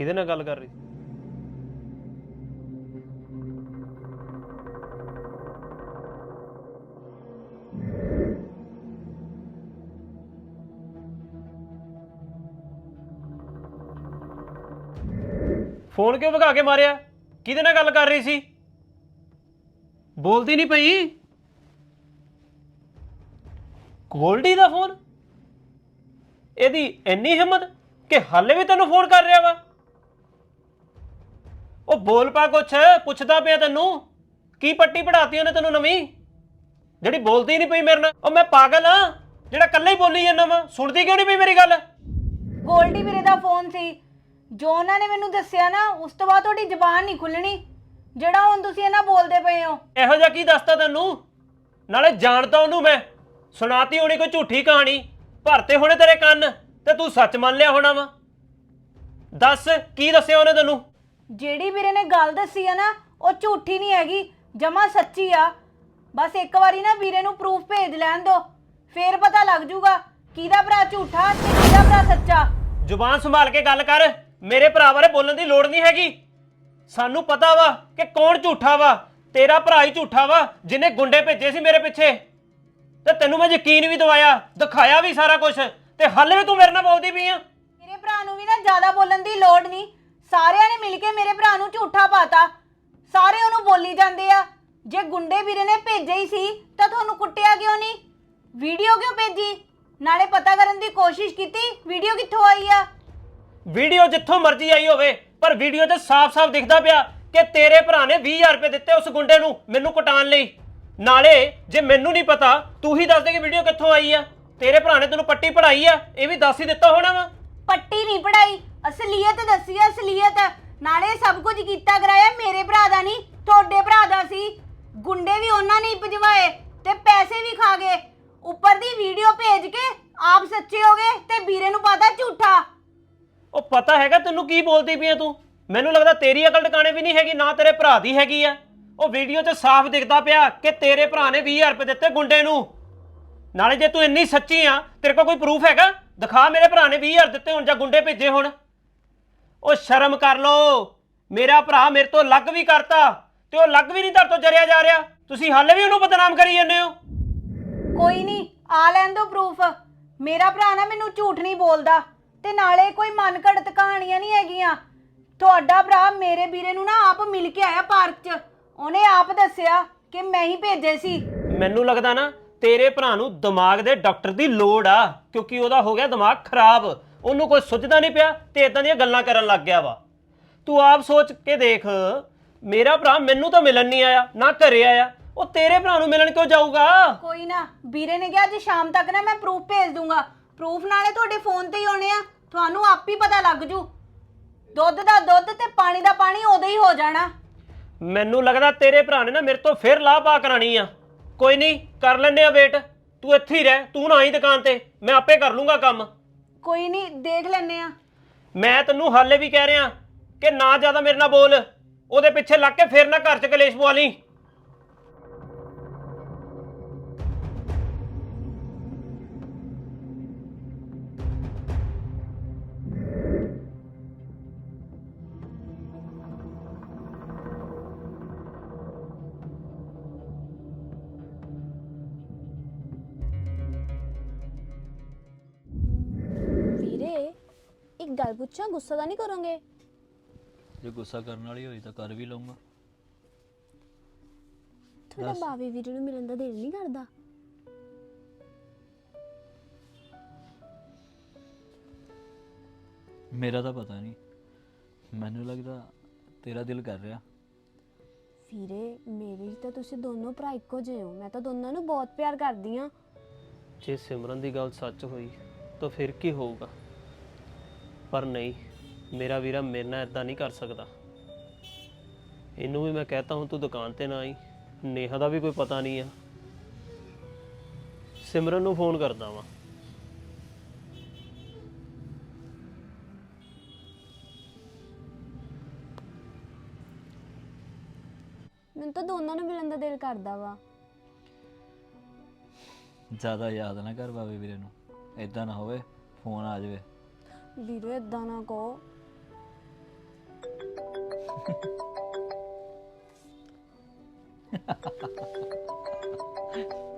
ਕਿਹਦੇ ਨਾਲ ਗੱਲ ਕਰ ਰਹੀ ਸੀ? ਫੋਨ ਕਿਉਂ ਭਗਾ ਕੇ ਮਾਰਿਆ? ਕਿਹਦੇ ਨਾਲ ਗੱਲ ਕਰ ਰਹੀ ਸੀ? ਬੋਲਦੀ ਨਹੀਂ ਪਈ। ਗੋਲਡੀ ਦਾ ਫੋਨ? ਇਹਦੀ ਇੰਨੀ ਹਿੰਮਤ ਕਿ ਹਾਲੇ ਵੀ ਤੈਨੂੰ ਫੋਨ ਕਰ ਰਿਹਾ ਵਾ। ਉਹ ਬੋਲ ਪਾ ਕੁਛ ਪੁੱਛਦਾ ਪਿਆ ਤੈਨੂੰ? ਕੀ ਪੱਟੀ ਪੜਾਤੀ ਉਹਨੇ ਤੈਨੂੰ ਨਵੀਂ? ਜਿਹੜੀ ਬੋਲਦੀ ਨਹੀਂ ਪਈ ਮੇਰੇ ਨਾਲ। ਉਹ ਮੈਂ ਪਾਗਲ ਆ? ਜਿਹੜਾ ਇਕੱਲਾ ਹੀ ਬੋਲੀ ਜਾਂਦਾ ਵਾ। ਸੁਣਦੀ ਕਿਉਂ ਨਹੀਂ ਪਈ ਮੇਰੀ ਗੱਲ? ਗੋਲਡੀ ਵੀਰੇ ਦਾ ਫੋਨ ਸੀ। ਜੋ ਉਹਨਾਂ ਨੇ ਮੈਨੂੰ ਦੱਸਿਆ ਨਾ ਉਸ ਤੋਂ ਬਾਅਦ ਤੁਹਾਡੀ ਜ਼ੁਬਾਨ ਨਹੀਂ ਖੁੱਲਣੀ ਜਿਹੜਾ ਹੁਣ ਤੁਸੀਂ ਇਹਨਾਂ ਬੋਲਦੇ ਪਏ ਹੋ। ਇਹੋ ਜਿਹਾ ਕੀ ਦੱਸਤਾ ਤੈਨੂੰ? ਨਾਲੇ ਜਾਣਦਾ ਉਹਨੂੰ ਮੈਂ। ਸੁਣਾਤੀ ਹੋਣੀ ਕੋਈ ਝੂਠੀ ਕਹਾਣੀ। ਭਰਤੇ ਹੋਣੇ ਤੇਰੇ ਕੰਨ ਤੇ ਤੂੰ ਸੱਚ ਮੰਨ ਲਿਆ ਹੋਣਾ ਵਾ। ਦੱਸ ਕੀ ਦੱਸਿਆ ਉਹਨੇ ਤੈਨੂੰ? ਜਿਹੜੀ ਵੀਰੇ ਨੇ ਗੱਲ ਦੱਸੀ ਆ ਨਾ ਉਹ ਝੂਠੀ ਨਹੀਂ ਹੈਗੀ ਜਮਾ ਸੱਚੀ ਆ। ਬਸ ਇੱਕ ਵਾਰੀ ਨਾ ਵੀਰੇ ਨੂੰ ਪ੍ਰੂਫ ਭੇਜ ਲੈਣ ਦਿਓ ਫੇਰ ਪਤਾ ਲੱਗ ਜੂਗਾ ਕਿਹਦਾ ਭਰਾ ਝੂਠਾ ਤੇ ਕਿਹਦਾ ਭਰਾ ਸੱਚਾ। ਜ਼ੁਬਾਨ ਸੰਭਾਲ ਕੇ ਗੱਲ ਕਰ ਮੇਰੇ ਭਰਾ ਬਾਰੇ ਬੋਲਣ ਦੀ ਲੋੜ ਨਹੀਂ ਹੈਗੀ। ਸਾਨੂੰ ਪਤਾ ਵਾ ਕਿ ਕੌਣ ਝੂਠਾ ਵਾ ਤੇਰਾ ਭਰਾ ਹੀ ਝੂਠਾ ਵਾ ਜਿਹਨੇ ਗੁੰਡੇ ਭੇਜੇ ਸੀ ਮੇਰੇ ਪਿੱਛੇ। ਤੇ ਤੈਨੂੰ ਮੈਂ ਯਕੀਨ ਵੀ ਦਵਾਇਆ ਦਿਖਾਇਆ ਵੀ ਸਾਰਾ ਕੁਝ ਤੇ ਹਾਲੇ ਵੀ ਤੂੰ ਮੇਰੇ ਨਾਲ ਬੋਲਦੀ ਪਈ ਆ। ਮੇਰੇ ਭਰਾ ਨੂੰ ਵੀ ਨਾ ਜ਼ਿਆਦਾ ਬੋਲਣ ਦੀ ਲੋੜ ਨਹੀਂ ਸਾਰਿਆਂ ਨੇ ਮਿਲ ਕੇ ਮੇਰੇ ਭਰਾ ਨੂੰ ਝੂਠਾ ਪਾਤਾ। ਸਾਰੇ ਉਹਨੂੰ ਬੋਲੀ ਜਾਂਦੇ ਆ। ਜੇ ਗੁੰਡੇ ਵੀਰੇ ਨੇ ਭੇਜਿਆ ਹੀ ਸੀ ਤਾਂ ਤੁਹਾਨੂੰ ਕੁੱਟਿਆ ਕਿਉਂ ਨਹੀਂ? ਵੀਡੀਓ ਕਿਉਂ ਭੇਜੀ? ਨਾਲੇ ਪਤਾ ਕਰਨ ਦੀ ਕੋਸ਼ਿਸ਼ ਕੀਤੀ ਵੀਡੀਓ ਕਿੱਥੋਂ ਆਈ ਆ? ਵੀਡੀਓ ਜਿੱਥੋਂ ਮਰਜ਼ੀ ਆਈ ਹੋਵੇ ਪਰ ਵੀਡੀਓ 'ਚ ਸਾਫ਼-ਸਾਫ਼ ਦਿਖਦਾ ਪਿਆ ਕਿ ਤੇਰੇ ਭਰਾ ਨੇ 20000 ਰੁਪਏ ਦਿੱਤੇ ਉਸ ਗੁੰਡੇ ਨੂੰ ਮੈਨੂੰ ਕਟਾਣ ਲਈ। ਨਾਲੇ ਜੇ ਮੈਨੂੰ ਨਹੀਂ ਪਤਾ ਤੂੰ ਹੀ ਦੱਸ ਦੇ ਕਿ ਵੀਡੀਓ ਕਿੱਥੋਂ ਆਈ ਆ। ਤੇਰੇ ਭਰਾ ਨੇ ਤੈਨੂੰ ਪੱਟੀ ਪੜਾਈ ਆ ਇਹ ਵੀ ਦੱਸ ਹੀ ਦਿੱਤਾ ਹੋਣਾ ਵਾ। ਪੱਟੀ ਨਹੀਂ ਪੜਾਈ ਅਸਲੀਅਤ ਦੱਸੀ ਆ ਅਸਲੀਅਤ। ਨਾਲੇ ਸਭ ਕੁਝ ਕੀਤਾ ਕਰਾਇਆ ਮੇਰੇ ਭਰਾ ਦਾ ਨਹੀਂ, ਤੁਹਾਡੇ ਭਰਾ ਦਾ ਸੀ। ਗੁੰਡੇ ਵੀ ਉਹਨਾਂ ਨੇ ਹੀ ਭਜਵਾਏ ਤੇ ਪੈਸੇ ਵੀ ਖਾ ਗਏ। ਉੱਪਰ ਦੀ ਵੀਡੀਓ ਭੇਜ ਕੇ ਆਪ ਸੱਚੇ ਹੋ ਗਏ ਤੇ ਵੀਰੇ ਨੂੰ ਪਤਾ ਝੂਠਾ। ਉਹ ਪਤਾ ਹੈਗਾ ਤੈਨੂੰ ਕੀ ਬੋਲਦੀ ਪਈ ਆ ਤੂੰ? ਮੈਨੂੰ ਲੱਗਦਾ ਤੇਰੀ ਅਕਲ ਟਿਕਾਣੇ ਵੀ ਨਹੀਂ ਹੈਗੀ, ਨਾ ਤੇਰੇ ਭਰਾ ਦੀ ਹੈਗੀ ਆ। ਉਹ ਵੀਡੀਓ 'ਚ ਸਾਫ਼ ਦਿਖਦਾ ਪਿਆ ਕਿ ਤੇਰੇ ਭਰਾ ਨੇ 20000 ਰੁਪਏ ਦਿੱਤੇ ਗੁੰਡੇ ਨੂੰ। ਨਾਲੇ ਜੇ ਤੂੰ ਇੰਨੀ ਸੱਚੀ ਆ, ਤੇਰੇ ਕੋਲ ਕੋਈ ਪ੍ਰੂਫ ਹੈਗਾ? ਦਿਖਾ ਮੇਰੇ ਭਰਾ ਨੇ 20000 ਦਿੱਤੇ ਹੋਣ ਜਾਂ ਗੁੰਡੇ ਭੇਜੇ ਹੋਣ। ਉਹ ਸ਼ਰਮ ਕਰ ਲੋ ਮੇਰਾ ਭਰਾ ਮੇਰੇ ਤੋਂ ਅਲੱਗ ਵੀ ਕਰਤਾ ਤੇ ਉਹ ਅਲੱਗ ਵੀ ਨਹੀਂ ਤੇਰੇ ਤੋਂ ਜਰਿਆ ਜਾ ਰਿਹਾ। ਤੁਸੀਂ ਹਾਲੇ ਵੀ ਉਹਨੂੰ ਬਦਨਾਮ ਕਰੀ ਜਾਂਦੇ ਹੋ। ਕੋਈ ਨਹੀਂ ਆ ਲੈਣ ਦੋ ਪ੍ਰੂਫ ਮੇਰਾ ਭਰਾ ਨਾ ਮੈਨੂੰ ਝੂਠ ਨਹੀਂ ਬੋਲਦਾ ਤੇ ਨਾਲੇ ਕੋਈ ਮਨ ਘੜਤ ਕਹਾਣੀਆਂ ਨਹੀਂ ਹੈਗੀਆਂ। ਤੁਹਾਡਾ ਭਰਾ ਮੇਰੇ ਵੀਰੇ ਨੂੰ ਨਾ ਆਪ ਮਿਲ ਕੇ ਆਇਆ ਪਾਰਕ 'ਚ। ਉਹਨੇ ਆਪ ਦੱਸਿਆ ਕਿ ਮੈਂ ਹੀ ਭੇਜੇ ਸੀ। ਮੈਨੂੰ ਲੱਗਦਾ ਨਾ ਤੇਰੇ ਭਰਾ ਨੂੰ ਦਿਮਾਗ ਦੇ ਡਾਕਟਰ ਦੀ ਲੋੜ ਆ ਕਿਉਂਕਿ ਉਹਦਾ ਹੋ ਗਿਆ ਦਿਮਾਗ ਖਰਾਬ। ਉਹਨੂੰ ਕੋਈ ਸੁੱਝਦਾ ਨਹੀਂ ਪਿਆ ਤੇ ਇਦਾਂ ਦੀਆਂ ਗੱਲਾਂ ਕਰਨ ਲੱਗ ਗਿਆ ਵਾ। ਤੂੰ ਆਪ ਸੋਚ ਕੇ ਦੇਖ ਮੇਰਾ ਭਰਾ ਮੈਨੂੰ ਤਾਂ ਮਿਲਣ ਨਹੀਂ ਆਇਆ ਨਾ ਘਰੇ ਆਇਆ। ਉਹ ਤੇਰੇ ਭਰਾ ਨੂੰ ਮਿਲਣ ਕਿਉਂ ਜਾਊਗਾ? ਕੋਈ ਨਾ ਵੀਰੇ ਨੇ ਕਿਹਾ ਅੱਜ ਸ਼ਾਮ ਤੱਕ ਨਾ ਮੈਂ ਪ੍ਰੂਫ ਭੇਜ ਦੂੰਗਾ। ਪ੍ਰੂਫ ਨਾਲੇ ਤੁਹਾਡੇ ਫੋਨ ਤੇ ਹੀ ਹੋਣੇ ਆ। ਤੁਹਾਨੂੰ ਆਪ ਹੀ ਪਤਾ ਲੱਗ ਜੂ। ਦੁੱਧ ਦਾ ਦੁੱਧ ਤੇ ਪਾਣੀ ਦਾ ਪਾਣੀ ਉਦੋਂ ਹੀ ਹੋ ਜਾਣਾ। ਮੈਨੂੰ ਲੱਗਦਾ ਤੇਰੇ ਭਰਾ ਨੇ ਨਾ ਮੇਰੇ ਤੋਂ ਫਿਰ ਲਾਹ ਪਾ ਕਰਾਣੀ ਆ। ਕੋਈ ਨਹੀਂ ਕਰ ਲੈਨੇ ਆ ਵੇਟ। ਤੂੰ ਇੱਥੇ ਹੀ ਰਹਿ ਤੂੰ ਨਾ ਆਈ ਦੁਕਾਨ ਤੇ ਮੈਂ ਆਪੇ ਕਰ ਲੂੰਗਾ ਕੰਮ। ਕੋਈ ਨਹੀਂ, ਦੇਖ ਲੈਨੇ ਆ ਮੈਂ ਤੈਨੂੰ ਹਾਲੇ ਵੀ ਕਹਿ ਰਿਹਾ ਕਿ ਨਾ ਜ਼ਿਆਦਾ ਮੇਰੇ ਨਾਲ ਬੋਲ। ਉਹਦੇ ਪਿੱਛੇ ਲੱਗ ਕੇ ਫਿਰ ਨਾ ਘਰ 'ਚ ਕਲੇਸ਼ ਪਵਾ ਲਈ। ਇੱਕ ਗੱਲ ਪੁੱਛਾਂ ਗੁੱਸਾ ਤਾਂ ਨਹੀਂ ਕਰੋਗੇ? ਜੇ ਗੁੱਸਾ ਕਰਨ ਵਾਲੀ ਹੋਈ ਤਾਂ ਕਰ ਵੀ ਲਊਂਗਾ। ਤੁਹਾਡਾ ਬਾਵੇ ਵੀਰੇ ਨੂੰ ਮਿਲਣ ਦਾ ਦਿਲ ਨਹੀਂ ਕਰਦਾ। ਮੇਰਾ ਤਾਂ ਪਤਾ ਨਹੀਂ। ਮੈਨੂੰ ਲੱਗਦਾ ਤੇਰਾ ਦਿਲ ਕਰ ਰਿਹਾ। ਵੀਰੇ ਮੇਰੇ ਤਾਂ ਤੁਸੀਂ ਦੋਨੋਂ ਭਰਾ ਇੱਕੋ ਜਿਹੇ ਹੋ। ਮੈਂ ਤਾਂ ਦੋਨਾਂ ਨੂੰ ਬਹੁਤ ਪਿਆਰ ਕਰਦੀ ਆ ਜੇ ਸਿਮਰਨ ਦੀ ਗੱਲ ਸੱਚ ਹੋਈ ਤਾਂ ਫਿਰ ਕੀ ਹੋਊਗਾ? ਪਰ ਨਹੀਂ ਮੇਰਾ ਵੀਰਾ ਮੇਰੇ ਨਾਲ ਇਦਾਂ ਨਹੀਂ ਕਰ ਸਕਦਾ। ਇਹਨੂੰ ਵੀ ਮੈਂ ਕਹਤਾ ਹੁਣ ਤੂੰ ਦੁਕਾਨ ਤੇ ਨਾ ਆਈ। ਨੇਹਾ ਦਾ ਵੀ ਕੋਈ ਪਤਾ ਨਹੀਂ ਆ। ਸਿਮਰਨ ਨੂੰ ਫੋਨ ਕਰਦਾ ਵਾਂ। ਮੈਨੂੰ ਤਾਂ ਦੋਨਾਂ ਨੂੰ ਮਿਲਣ ਦਾ ਦਿਲ ਕਰਦਾ ਵਾ। ਜ਼ਿਆਦਾ ਯਾਦ ਨਾ ਕਰ ਬਾਬੇ ਵੀਰੇ ਨੂੰ। ਇਦਾਂ ਨਾ ਹੋਵੇ ਫੋਨ ਆ ਜਾਵੇ। ਵੀਰੇ ਇਦਾਂ ਨਾ ਕਹੋ।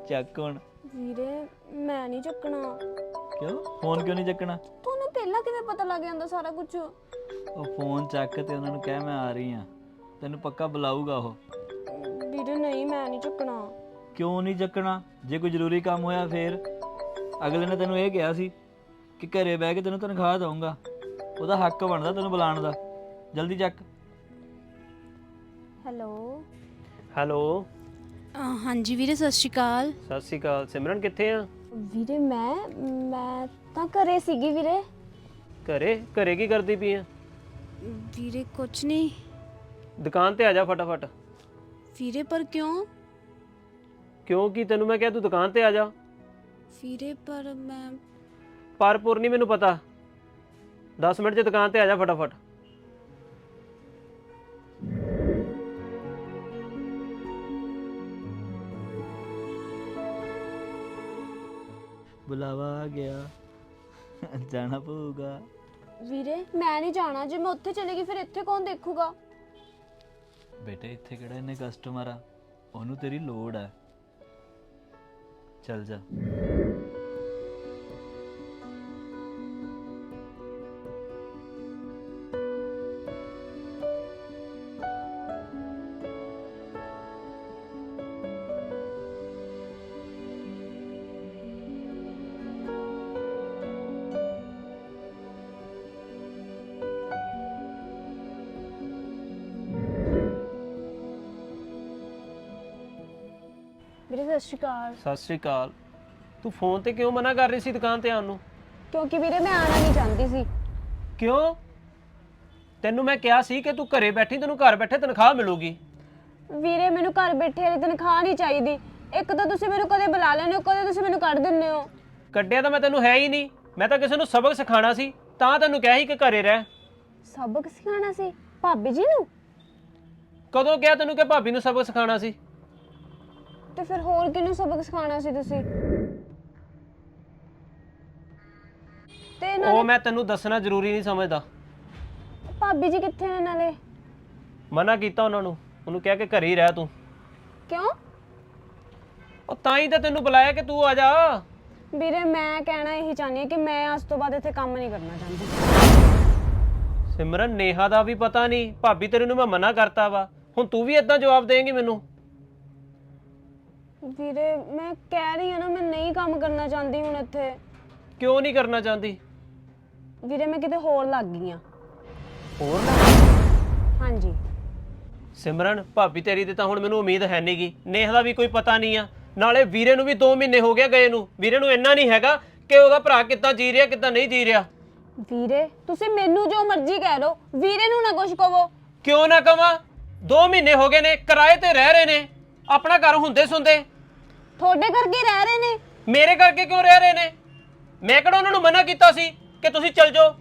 ਚੱਕ ਹੁਣ। ਵੀਰੇ ਮੈਂ ਨਹੀਂ ਚੱਕਣਾ। ਕਿਉਂ? ਫੋਨ ਕਿਉਂ ਨਹੀਂ ਚੱਕਣਾ? ਤੁਹਾਨੂੰ ਪਹਿਲਾਂ ਕਿਵੇਂ ਪਤਾ ਲੱਗ ਜਾਂਦਾ ਸਾਰਾ ਕੁਝ ਉਹ ਫੋਨ ਚੱਕ ਤੇ ਉਹਨਾਂ ਨੂੰ ਕਹਿ ਮੈਂ ਆ ਰਹੀ ਆ ਤੈਨੂੰ ਪੱਕਾ ਬੁਲਾਊਗਾ ਉਹ। ਵੀਰੇ ਨਹੀਂ ਮੈਂ ਨਹੀਂ ਚੱਕਣਾ। ਕਿਉਂ ਨਹੀਂ ਚੱਕਣਾ? ਜੇ ਕੋਈ ਜ਼ਰੂਰੀ ਕੰਮ ਹੋਇਆ ਫੇਰ। ਅਗਲੇ ਨੇ ਤੈਨੂੰ ਇਹ ਕਿਹਾ ਸੀ ਕਿ ਘਰੇ ਬਹਿ ਕੇ ਤੈਨੂੰ ਤਨਖਾਹ ਦਊਂਗਾ। ਉਹਦਾ ਹੱਕ ਬਣਦਾ ਤੈਨੂੰ ਬੁਲਾਉਣ ਦਾ। ਜਲਦੀ ਚੱਕ। ਹੈਲੋ। ਹੈਲੋ। ਹਾਂਜੀ ਵੀਰੇ ਸਤਿ ਸ਼੍ਰੀ ਅਕਾਲ। ਸਤਿ ਸ਼੍ਰੀ ਅਕਾਲ। ਸਿਮਰਨ ਕਿੱਥੇ ਆ? ਵੀਰੇ ਮੈਂ ਮੈਂ ਤਾਂ ਘਰੇ ਸੀਗੀ ਵੀਰੇ। ਘਰੇ? ਘਰੇ ਕੀ ਕਰਦੀ ਪਈ ਆ? ਵੀਰੇ ਕੁਛ ਨਹੀਂ। ਦੁਕਾਨ ਤੇ ਆ ਜਾ ਫਟਾਫਟ। ਵੀਰੇ ਪਰ ਕਿਉਂ? ਕਿਉਂਕਿ ਤੈਨੂੰ ਮੈਂ ਕਿਹਾ ਤੂੰ ਦੁਕਾਨ ਤੇ ਆ ਜਾ। ਵੀਰੇ ਪਰ ਮੈਂ ਪਰਪੁਰ ਨਹੀਂ ਮੈਨੂੰ ਪਤਾ। 10 ਮਿੰਟ 'ਚ ਦੁਕਾਨ ਤੇ ਆ ਜਾ ਫਟਾਫਟ। ਬੁਲਾਵਾ ਆ ਗਿਆ। ਜਾਣਾ ਪਊਗਾ। ਵੀਰੇ ਮੈਂ ਨਹੀਂ ਜਾਣਾ। ਜੇ ਮੈਂ ਉੱਥੇ ਚਲੇ ਗਈ ਫਿਰ ਇੱਥੇ ਕੌਣ ਦੇਖੂਗਾ? ਬੇਟੇ ਇੱਥੇ ਕਿਹੜਾ ਇਹਨੇ ਕਸਟਮਰ ਆ? ਉਹਨੂੰ ਤੇਰੀ ਲੋੜ ਹੈ ਚੱਲ ਜਾ। ਵੀਰੇ ਸਤਿ ਸ਼੍ਰੀ ਅਕਾਲ। ਸਤਿ ਸ਼੍ਰੀ ਅਕਾਲ। ਤੂੰ ਫੋਨ ਤੇ ਕਿਉਂ ਮਨਾ ਕਰ ਰਹੀ ਸੀ ਦੁਕਾਨ ਤੇ ਆਉਣ ਨੂੰ? ਕਿਉਂਕਿ ਵੀਰੇ ਮੈਂ ਆਣਾ ਨਹੀਂ ਚਾਹੁੰਦੀ ਸੀ। ਕਿਉਂ? ਤੈਨੂੰ ਮੈਂ ਕਿਹਾ ਸੀ ਕਿ ਤੂੰ ਘਰੇ ਬੈਠੀ ਤੈਨੂੰ ਘਰ ਬੈਠੇ ਤਨਖਾਹ ਮਿਲੂਗੀ। ਵੀਰੇ ਮੈਨੂੰ ਘਰ ਬੈਠੇ ਵਾਲੀ ਤਨਖਾਹ ਨਹੀਂ ਚਾਹੀਦੀ। ਇੱਕ ਤਾਂ ਤੁਸੀਂ ਮੈਨੂੰ ਕਦੇ ਬੁਲਾ ਲੈਂਦੇ ਹੋ ਕਦੇ ਤੁਸੀਂ ਮੈਨੂੰ ਕੱਢ ਦਿੰਦੇ ਹੋ। ਕੱਢਿਆ ਤਾਂ ਮੈਂ ਤੈਨੂੰ ਹੈ ਹੀ ਨਹੀਂ। ਮੈਂ ਤਾਂ ਕਿਸੇ ਨੂੰ ਸਬਕ ਸਿਖਾਣਾ ਸੀ ਤਾਂ ਤੈਨੂੰ ਕਿਹਾ ਸੀ ਕਿ ਘਰੇ ਰਹਿ। ਸਬਕ ਸਿਖਾਉਣਾ ਸੀ? ਭਾਬੀ ਜੀ ਨੂੰ? ਕਦੋਂ ਕਿਹਾ ਤੈਨੂੰ ਕਿ ਭਾਬੀ ਨੂੰ ਸਬਕ ਸਿਖਾਣਾ ਸੀ? ਤੇ ਫਿਰ ਹੋਰ ਕਿਹਨੂੰ ਸਬਕ ਸਿਖਾਉਣਾ ਸੀ ਤੁਸੀਂ? ਤੇ ਉਹ ਨਾਲੇ ਮੈਂ ਤੈਨੂੰ ਦੱਸਣਾ ਜ਼ਰੂਰੀ ਨਹੀਂ ਸਮਝਦਾ। ਭਾਬੀ ਜੀ ਕਿੱਥੇ ਨੇ ਨਾਲੇ? ਮਨਾ ਕੀਤਾ ਉਹਨਾਂ ਨੂੰ। ਉਹਨੂੰ ਕਿਹਾ ਕਿ ਘਰੇ ਹੀ ਰਹਿ ਤੂੰ। ਕਿਉਂ? ਉਹ ਤਾਂ ਹੀ ਤਾਂ ਤੈਨੂੰ ਬੁਲਾਇਆ ਕਿ ਤੂੰ ਆ ਜਾ। ਵੀਰੇ ਮੈਂ ਕਹਿਣਾ ਇਹੀ ਚਾਹੁੰਦੀ ਹਾਂ ਕਿ ਮੈਂ ਅੱਜ ਤੋਂ ਬਾਅਦ ਇੱਥੇ ਕੰਮ ਨਹੀਂ ਕਰਨਾ ਚਾਹੁੰਦੀ। ਸਿਮਰਨ ਨੇਹਾ ਦਾ ਵੀ ਪਤਾ ਨਹੀਂ। ਭਾਬੀ ਤੇਰੇ ਨੂੰ ਮੈਂ ਮਨਾ ਕਰਤਾ ਵਾ। ਹੁਣ ਤੂੰ ਵੀ ਇਦਾਂ ਜਵਾਬ ਦੇਂਗੀ ਮੈਨੂੰ। ਵੀਰੇ ਮੈਂ ਕਹਿ ਰਹੀ ਹਾਂ ਨਾ ਮੈਂ ਨਹੀਂ ਕੰਮ ਕਰਨਾ ਚਾਹੁੰਦੀ ਹੁਣ ਇੱਥੇ। ਕਿਉਂ ਨਹੀਂ ਕਰਨਾ ਚਾਹੁੰਦੀ? ਵੀਰੇ ਮੈਂ ਕਿਤੇ ਹੋਰ ਲੱਗ ਗਈ ਆ ਹੋਰ ਨਾ ਹਾਂਜੀ। ਸਿਮਰਨ ਭਾਬੀ ਤੇਰੀ ਤੇ ਤਾਂ ਹੁਣ ਮੈਨੂੰ ਉਮੀਦ ਹੈ ਨਹੀਂਗੀ ਨੇਹਾ ਦਾ ਵੀ ਕੋਈ ਪਤਾ ਨਹੀਂ ਆ। ਨਾਲੇ ਵੀਰੇ ਨੂੰ ਵੀ 2 ਮਹੀਨੇ ਹੋ ਗਏ ਗਏ ਨੂੰ। ਵੀਰੇ ਨੂੰ ਇੰਨਾ ਨਹੀਂ ਹੈਗਾ ਕਿ ਉਹਦਾ ਭਰਾ ਕਿੱਦਾਂ ਜੀ ਰਿਹਾ ਕਿੱਦਾਂ ਨਹੀਂ ਜੀ ਰਿਹਾ। ਵੀਰੇ ਤੁਸੀਂ ਮੈਨੂੰ ਜੋ ਮਰਜ਼ੀ ਕਹਿ ਲਓ ਵੀਰੇ ਨੂੰ ਨਾ ਕੁਝ ਕਹੋ। ਕਿਉਂ ਨਾ ਕਵਾਂ? 2 ਮਹੀਨੇ ਹੋ ਗਏ ਨੇ ਕਿਰਾਏ ਤੇ ਰਹਿ ਰਹੇ ਨੇ। ਆਪਣਾ ਘਰ ਹੁੰਦੇ ਸੁੰਦੇ ਤੁਹਾਡੇ ਕਰਕੇ ਹੀ ਰਹਿ ਰਹੇ ਨੇ। ਮੇਰੇ ਕਰਕੇ ਕਿਉਂ ਰਹਿ ਰਹੇ ਨੇ? ਮੈਂ ਕਿਹੜਾ ਉਹਨਾਂ ਨੂੰ ਮਨਾ ਕੀਤਾ ਸੀ ਕਿ ਤੁਸੀਂ ਚੱਲ ਜਾਓ?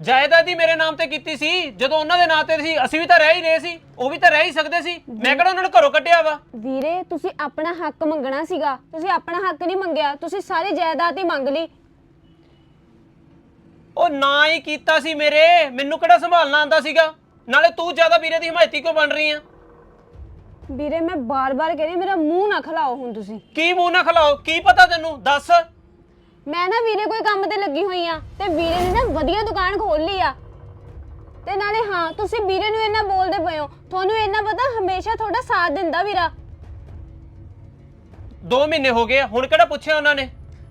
ਜਾਇਦਾਦ ਹੀ ਮੇਰੇ ਨਾਮ ਤੇ ਕੀਤੀ ਸੀ। ਜਦੋਂ ਉਹਨਾਂ ਦੇ ਨਾਂ ਤੇ ਸੀ ਅਸੀਂ ਵੀ ਤਾਂ ਰਹਿ ਹੀ ਰਹੇ ਸੀ। ਉਹ ਵੀ ਤਾਂ ਰਹਿ ਹੀ ਸਕਦੇ ਸੀ। ਮੈਂ ਕਿਹੜਾ ਉਹਨਾਂ ਨੂੰ ਘਰੋਂ ਕੱਢਿਆ ਵਾ? ਵੀਰੇ ਤੁਸੀਂ ਆਪਣਾ ਹੱਕ ਮੰਗਣਾ ਸੀਗਾ। ਤੁਸੀਂ ਆਪਣਾ ਹੱਕ ਨਹੀਂ ਮੰਗਿਆ। ਤੁਸੀਂ ਸਾਰੀ ਜਾਇਦਾਦ ਹੀ ਮੰਗ ਲਈ। ਉਹ ਨਾ ਹੀ ਕੀਤਾ ਸੀ ਮੇਰੇ। ਮੈਨੂੰ ਕਿਹੜਾ ਸੰਭਾਲਣਾ ਆਂਦਾ ਸੀਗਾ? ਨਾਲੇ ਤੂੰ ਜ਼ਿਆਦਾ ਵੀਰੇ ਦੀ ਹਮਾਇਤੀ ਕਿਉਂ ਬਣ ਰਹੀ ਆ? ਵੀਰੇ ਮੈਂ ਬਾਰ-ਬਾਰ ਕਹਿ ਰਹੀ ਹਾਂ, ਮੇਰਾ ਮੂੰਹ ਨਾ ਖਲਾਓ ਹੁਣ ਤੁਸੀਂ। ਕੀ ਮੂੰਹ ਨਾ ਖਲਾਓ? ਕੀ ਪਤਾ ਤੈਨੂੰ? ਦੱਸ। ਮੈਂ ਨਾ ਵੀਰੇ ਕੋਈ ਕੰਮ ਤੇ ਲੱਗੀ ਹੋਈ ਆ ਤੇ ਵੀਰੇ ਨੇ ਨਾ ਵਧੀਆ ਦੁਕਾਨ ਖੋਲ ਲਈ ਆ। ਤੇ ਨਾਲੇ ਹਾਂ ਤੁਸੀਂ ਵੀਰੇ ਨੂੰ ਇੰਨਾ ਬੋਲਦੇ ਪਏ ਹੋ। ਤੁਹਾਨੂੰ ਇੰਨਾ ਪਤਾ ਹਮੇਸ਼ਾ ਤੁਹਾਡਾ ਸਾਥ ਦਿੰਦਾ ਵੀਰਾ। 2 ਮਹੀਨੇ ਹੋ ਗਏ ਆ, ਹੁਣ ਕਿਹੜਾ ਪੁੱਛਿਆ ਉਹਨਾਂ ਨੇ?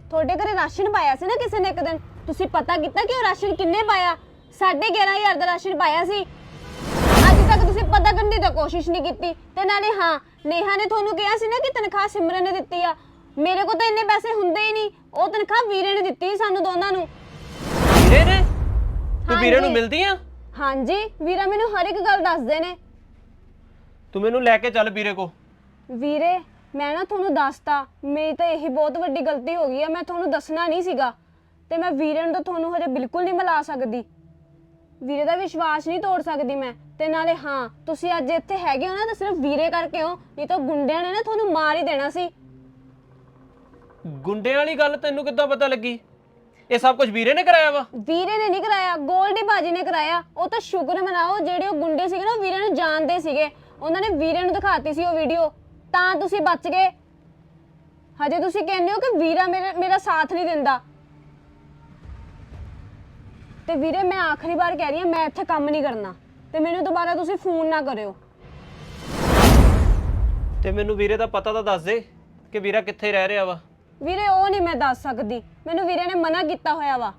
ਤੁਹਾਡੇ ਘਰੇ ਰਾਸ਼ਨ ਪਾਇਆ ਸੀ ਨਾ ਕਿਸੇ ਨੇ ਇੱਕ ਦਿਨ? ਤੁਸੀਂ ਪਤਾ ਕੀਤਾ ਕਿ ਉਹ ਰਾਸ਼ਨ ਕਿੰਨੇ ਪਾਇਆ? 11500 ਦਾ ਰਾਸ਼ਨ ਪਾਇਆ ਸੀ। ਤੱਕ ਤੁਸੀਂ ਪਤਾ ਕਰਨ ਦੀ ਤਾਂ ਕੋਸ਼ਿਸ਼ ਨਹੀਂ ਕੀਤੀ। ਤੇ ਨਾਲੇ ਹਾਂ ਨੇਹਾ ਨੇ ਤੁਹਾਨੂੰ ਕਿਹਾ ਸੀ ਨਾ ਕਿ ਤਨਖਾਹ ਸਿਮਰਨ ਨੇ ਦਿੱਤੀ ਆ। ਮੇਰੇ ਕੋਲ ਤਾਂ ਇੰਨੇ ਪੈਸੇ ਹੁੰਦੇ ਹੀ ਨਹੀਂ। ਉਹ ਤਨਖਾਹ ਵੀਰੇ ਨੇ ਦਿੱਤੀ ਸੀ ਸਾਨੂੰ ਦੋਨਾਂ ਨੂੰ। ਵੀਰੇ ਨੇ? ਤੂੰ ਵੀਰੇ ਨੂੰ ਹਾਂਜੀ। ਮਿਲਦੀ ਆ? ਹਾਂਜੀ ਵੀਰਾ ਮੈਨੂੰ ਹਰ ਇੱਕ ਗੱਲ ਦੱਸਦੇ ਨੇ। ਤੂੰ ਮੈਨੂੰ ਲੈ ਕੇ ਚੱਲ ਵੀਰੇ ਕੋ। ਵੀਰੇ ਮੈਂ ਨਾ ਤੁਹਾਨੂੰ ਦੱਸਤਾ। ਮੇਰੀ ਤਾਂ ਇਹੀ ਬਹੁਤ ਵੱਡੀ ਗਲਤੀ ਹੋ ਗਈ ਹੈ ਮੈਂ ਤੁਹਾਨੂੰ ਦੱਸਣਾ ਨਹੀਂ ਸੀਗਾ। ਤੇ ਮੈਂ ਵੀਰੇ ਨੂੰ ਤਾਂ ਤੁਹਾਨੂੰ ਹਜੇ ਬਿਲਕੁਲ ਨਹੀਂ ਮਿਲਾ ਸਕਦੀ। ਵੀਰੇ ਦਾ ਵਿਸ਼ਵਾਸ ਨਹੀਂ ਤੋੜ ਸਕਦੀ ਮੈਂ। ਤੇ ਨਾਲੇ ਹਾਂ ਤੁਸੀਂ ਅੱਜ ਇੱਥੇ ਹੈਗੇ ਹੋ ਨਾ ਤਾਂ ਸਿਰਫ ਵੀਰੇ ਕਰਕੇ ਹੋ। ਨਹੀਂ ਤਾਂ ਗੁੰਡਿਆਂ ਨੇ ਨਾ ਤੁਹਾਨੂੰ ਮਾਰ ਹੀ ਦੇਣਾ ਸੀ। ਗੁੰਡਿਆਂ ਵਾਲੀ ਗੱਲ ਤੈਨੂੰ ਕਿੱਦਾਂ ਪਤਾ ਲੱਗੀ? ਇਹ ਸਭ ਕੁਝ ਵੀਰੇ ਨੇ ਕਰਾਇਆ ਵਾ? ਵੀਰੇ ਨੇ ਨਹੀਂ ਕਰਾਇਆ ਗੋਲਡੀ ਬਾਜੀ ਨੇ ਕਰਾਇਆ। ਉਹ ਤਾਂ ਸ਼ੁਕਰ ਮਨਾਓ ਜਿਹੜੇ ਉਹ ਗੁੰਡੇ ਸੀਗੇ ਨਾ ਉਹ ਵੀਰੇ ਨੂੰ ਜਾਣਦੇ ਸੀਗੇ। ਉਹਨਾਂ ਨੇ ਵੀਰੇ ਨੂੰ ਦਿਖਾਤੀ ਸੀ ਉਹ ਵੀਡੀਓ। ਤਾਂ ਤੁਸੀਂ ਬਚ ਗਏ। ਹਜੇ ਤੁਸੀਂ ਕਹਿੰਦੇ ਹੋ ਕਿ ਵੀਰਾ ਮੇਰੇ ਮੇਰਾ ਸਾਥ ਨਹੀਂ ਦਿੰਦਾ। ਤੇ ਵੀਰੇ ਮੈਂ ਆਖਰੀ ਵਾਰ ਕਹਿ ਰਹੀ ਹਾਂ ਮੈਂ ਇੱਥੇ ਕੰਮ ਨਹੀਂ ਕਰਨਾ। ਤੇ ਮੈਨੂੰ ਦੁਬਾਰਾ ਤੁਸੀਂ ਫੋਨ ਨਾ ਕਰਿਓ। ਤੇ ਮੈਨੂੰ ਵੀਰੇ ਦਾ ਪਤਾ ਤਾਂ ਦੱਸ ਦੇ ਕਿ ਵੀਰਾ ਕਿੱਥੇ ਰਹਿ ਰਿਹਾ ਵਾ। ਵੀਰੇ ਉਹ ਨਹੀਂ ਮੈਂ ਦੱਸ ਸਕਦੀ। ਮੈਨੂੰ ਵੀਰੇ ਨੇ ਮਨਾ ਕੀਤਾ ਹੋਇਆ ਵਾ।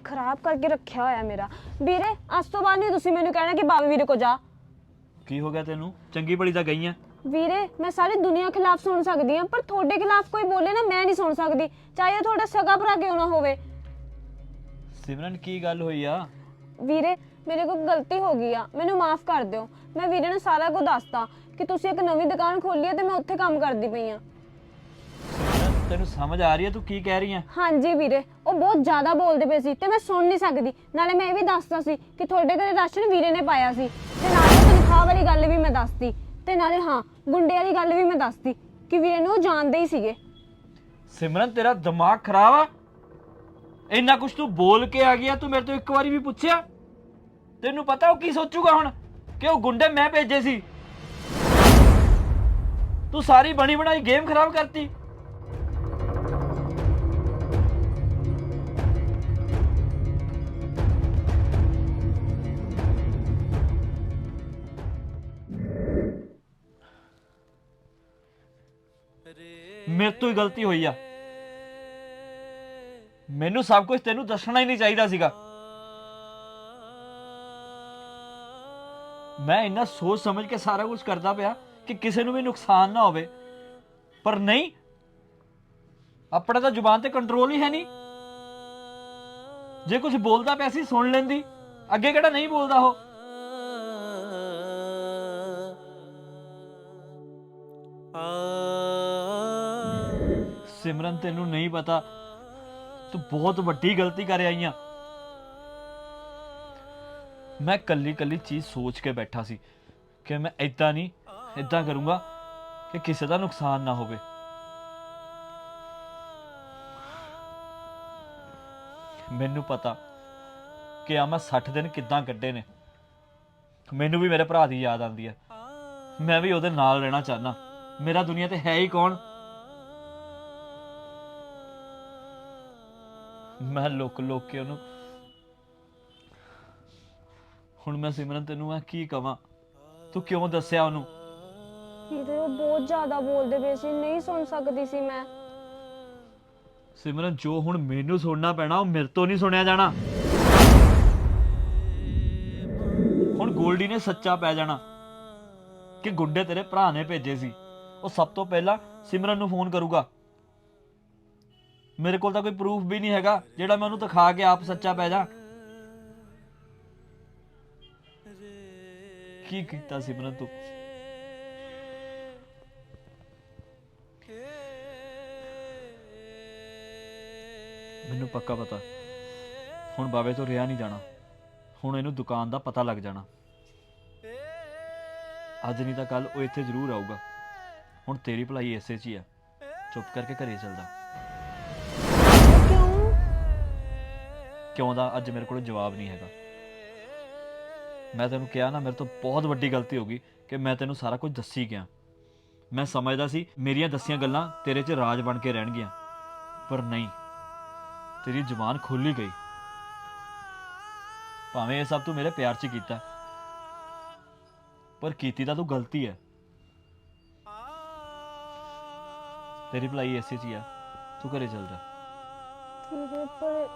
ਦਿਮਾਗ ਖਰਾਬ ਕਰਕੇ ਰੱਖਿਆ ਹੋਇਆ ਮੇਰਾ। ਵੀਰੇ ਅੱਜ ਤੋਂ ਬਾਅਦ ਨਹੀਂ ਤੁਸੀਂ ਮੈਨੂੰ ਕਹਿਣਾ ਕਿ ਬਾਬੇ ਵੀਰੇ ਕੋ ਜਾ। ਕੀ ਹੋ ਗਿਆ ਤੈਨੂੰ? ਚੰਗੀ ਭਲੀ ਤਾਂ ਗਈ ਆ। ਵੀਰੇ ਮੈਂ ਸਾਰੀ ਦੁਨੀਆ ਖਿਲਾਫ ਸੁਣ ਸਕਦੀ ਹਾਂ ਪਰ ਤੁਹਾਡੇ ਖਿਲਾਫ ਕੋਈ ਬੋਲੇ ਨਾ ਮੈਂ ਨਹੀਂ ਸੁਣ ਸਕਦੀ। ਚਾਹੇ ਉਹ ਤੁਹਾਡਾ ਸਗਾ ਭਰਾ ਕਿਉਂ ਨਾ ਹੋਵੇ। ਸਿਮਰਨ ਕੀ ਗੱਲ ਹੋਈ ਆ? ਵੀਰੇ ਮੇਰੇ ਕੋਲ ਗਲਤੀ ਹੋ ਗਈ ਆ। ਮੈਨੂੰ ਮਾਫ ਕਰ ਦਿਓ। ਮੈਂ ਵੀਰੇ ਨੂੰ ਸਾਰਾ ਕੁਝ ਦੱਸਤਾ ਕਿ ਤੁਸੀਂ ਇੱਕ ਨਵੀਂ ਦੁਕਾਨ ਖੋਲੀ ਹੈ ਤੇ ਮੈਂ ਉੱਥੇ ਕੰਮ ਕਰਦੀ ਪਈ ਆ। ਤੈਨੂੰ ਸਮਝ ਆ ਰਹੀ ਹੈ ਤੂੰ ਕੀ ਕਹਿ ਰਹੀ ਆ ਹਾਂਜੀ ਵੀਰੇ ਉਹ ਬਹੁਤ ਜ਼ਿਆਦਾ ਬੋਲਦੇ ਪਏ ਸੀ ਤੇ ਮੈਂ ਸੁਣ ਨਹੀਂ ਸਕਦੀ। ਨਾਲੇ ਮੈਂ ਇਹ ਵੀ ਦੱਸਦਾ ਸੀ ਕਿ ਤੁਹਾਡੇ ਘਰੇ ਰਾਸ਼ਨ ਵੀਰੇ ਨੇ ਪਾਇਆ ਸੀ। ਤੇ ਨਾਲੇ ਤਨਖਾਹ ਵਾਲੀ ਗੱਲ ਵੀ ਮੈਂ ਦੱਸਤੀ। ਤੇ ਨਾਲੇ ਹਾਂ ਗੁੰਡੇ ਵਾਲੀ ਗੱਲ ਵੀ ਮੈਂ ਦੱਸਤੀ ਕਿ ਵੀਰੇ ਨੂੰ ਉਹ ਜਾਣਦੇ ਹੀ ਸੀਗੇ। ਸਿਮਰਨ ਤੇਰਾ ਦਿਮਾਗ ਖਰਾਬ ਆ? ਇੰਨਾ ਕੁਝ ਤੂੰ ਬੋਲ ਕੇ ਆ ਗਿਆ ਤੂੰ ਮੇਰੇ ਤੋਂ ਇੱਕ ਵਾਰੀ ਵੀ ਪੁੱਛਿਆ? ਤੈਨੂੰ ਪਤਾ ਉਹ ਕੀ ਸੋਚੂਗਾ ਹੁਣ? ਕਿ ਉਹ ਗੁੰਡੇ ਮੈਂ ਭੇਜੇ ਸੀ। ਤੂੰ ਸਾਰੀ ਬਣੀ ਬਣਾਈ ਗੇਮ ਖਰਾਬ ਕਰਤੀ। ਮੇਰੇ ਤੋਂ ਹੀ ਗਲਤੀ ਹੋਈ ਆ। ਮੈਨੂੰ ਸਭ ਕੁਝ ਤੈਨੂੰ ਦੱਸਣਾ ਹੀ ਨਹੀਂ ਚਾਹੀਦਾ ਸੀਗਾ। ਮੈਂ ਇੰਨਾ ਸੋਚ ਸਮਝ ਕੇ ਸਾਰਾ ਕੁਝ ਕਰਦਾ ਪਿਆ ਕਿ ਕਿਸੇ ਨੂੰ ਵੀ ਨੁਕਸਾਨ ਨਾ ਹੋਵੇ। ਪਰ ਨਹੀਂ, ਆਪਣਾ ਤਾਂ ਜ਼ੁਬਾਨ ਤੇ ਕੰਟਰੋਲ ਹੀ ਹੈ ਨਹੀਂ। ਜੇ ਕੁਝ ਬੋਲਦਾ ਪਿਆ ਸੀ ਸੁਣ ਲੈਂਦੀ, ਅੱਗੇ ਕਿਹੜਾ ਨਹੀਂ ਬੋਲਦਾ ਉਹ? ਸਿਮਰਨ ਤੈਨੂੰ ਨਹੀਂ ਪਤਾ, ਤੂੰ ਬਹੁਤ ਵੱਡੀ ਗਲਤੀ ਕਰ ਆਈ ਆ। ਮੈਂ ਕੱਲੀ ਕੱਲੀ ਚੀਜ਼ ਸੋਚ ਕੇ ਬੈਠਾ ਸੀ ਕਿ ਮੈਂ ਇਦਾਂ ਨਹੀਂ ਇਦਾਂ ਕਰੂੰਗਾ ਕਿ ਕਿਸੇ ਦਾ ਨੁਕਸਾਨ ਨਾ ਹੋਵੇ। ਮੈਨੂੰ ਪਤਾ ਕਿ ਆ ਮੈਂ 60 ਦਿਨ ਕਿੱਦਾਂ ਕੱਢੇ ਨੇ। ਮੈਨੂੰ ਵੀ ਮੇਰੇ ਭਰਾ ਦੀ ਯਾਦ ਆਉਂਦੀ ਹੈ। ਮੈਂ ਵੀ ਉਹਦੇ ਨਾਲ ਰਹਿਣਾ ਚਾਹਨਾ ਮੇਰਾ ਦੁਨੀਆ ਤੇ ਹੈ ਹੀ ਕੌਣ? ਮੈਂ ਲੁੱਕ ਲੁੱਕ ਕੇ ਉਹਨੂੰ ਹੁਣ ਮੈਂ ਸਿਮਰਨ ਤੈਨੂੰ ਆ ਕੀ ਕਵਾਂ? ਤੂੰ ਕਿਉਂ ਦੱਸਿਆ ਉਹਨੂੰ? ਵੀਰੇ ਉਹ ਬਹੁਤ ਜ਼ਿਆਦਾ ਬੋਲਦੇ ਪਏ ਸੀ ਨਹੀਂ ਸੁਣ ਸਕਦੀ ਸੀ ਮੈਂ। ਸਿਮਰਨ ਜੋ ਹੁਣ ਮੈਨੂੰ ਸੁਣਨਾ ਪੈਣਾ ਉਹ ਮੇਰੇ ਤੋਂ ਨਹੀਂ ਸੁਣਿਆ ਜਾਣਾ। ਹੁਣ ਗੋਲਡੀ ਨੇ ਸੱਚਾ ਪੈ ਜਾਣਾ ਕਿ ਗੁੰਡੇ ਤੇਰੇ ਭਰਾ ਨੇ ਭੇਜੇ ਸੀ। ਉਹ ਸਭ ਤੋਂ ਪਹਿਲਾਂ ਸਿਮਰਨ ਨੂੰ ਫੋਨ ਕਰੂਗਾ। ਮੇਰੇ ਕੋਲ ਤਾਂ ਕੋਈ ਪ੍ਰੂਫ ਵੀ ਨਹੀਂ ਹੈਗਾ, ਜਿਹੜਾ ਮੈਂ ਉਹਨੂੰ ਦਿਖਾ ਕੇ ਆਪ ਸੱਚਾ ਪੈ ਜਾ। ਕੀ ਕੀਤਾ ਸਿਮਰਨ ਤੂੰ? ਮੈਨੂੰ ਪੱਕਾ ਪਤਾ, ਹੁਣ ਬਾਵੇ ਤੋਂ ਰਿਹਾ ਨਹੀਂ ਜਾਣਾ। ਹੁਣ ਇਹਨੂੰ ਦੁਕਾਨ ਦਾ ਪਤਾ ਲੱਗ ਜਾਣਾ। ਅੱਜ ਨਹੀਂ ਤਾਂ ਕੱਲ ਉਹ ਇੱਥੇ ਜ਼ਰੂਰ ਆਊਗਾ। ਹੁਣ ਤੇਰੀ ਭਲਾਈ ਇਸੇ 'ਚ ਹੀ ਆ। ਚੁੱਪ ਕਰਕੇ ਘਰੇ ਚੱਲਦਾ। ਕਿਉਂ ਦਾ ਅੱਜ ਮੇਰੇ ਕੋਲ ਜਵਾਬ ਨਹੀਂ ਹੈਗਾ। ਮੈਂ ਤੈਨੂੰ ਕਿਹਾ ਨਾ, ਮੇਰੇ ਤੋਂ ਬਹੁਤ ਵੱਡੀ ਗਲਤੀ ਹੋ ਗਈ ਕਿ ਮੈਂ ਤੈਨੂੰ ਸਾਰਾ ਕੁਝ ਦੱਸੀ ਗਿਆ। ਮੈਂ ਸਮਝਦਾ ਸੀ ਮੇਰੀਆਂ ਦੱਸੀਆਂ ਗੱਲਾਂ ਤੇਰੇ 'ਚ ਰਾਜ ਬਣ ਕੇ ਰਹਿਣਗੀਆਂ, ਪਰ ਨਹੀਂ, ਤੇਰੀ ਜ਼ੁਬਾਨ ਖੋਲੀ ਗਈ। ਭਾਵੇਂ ਇਹ ਸਭ ਤੂੰ ਮੇਰੇ ਪਿਆਰ 'ਚ ਕੀਤਾ, ਪਰ ਕੀਤੀ ਤਾਂ ਤੂੰ ਗਲਤੀ ਹੈ। ਤੇਰੀ ਭਲਾਈ ਐਸੀ 'ਚ ਹੀ ਆ, ਤੂੰ ਘਰੇ ਚੱਲ ਜਾ। ਵੀਰੇ ਪਰ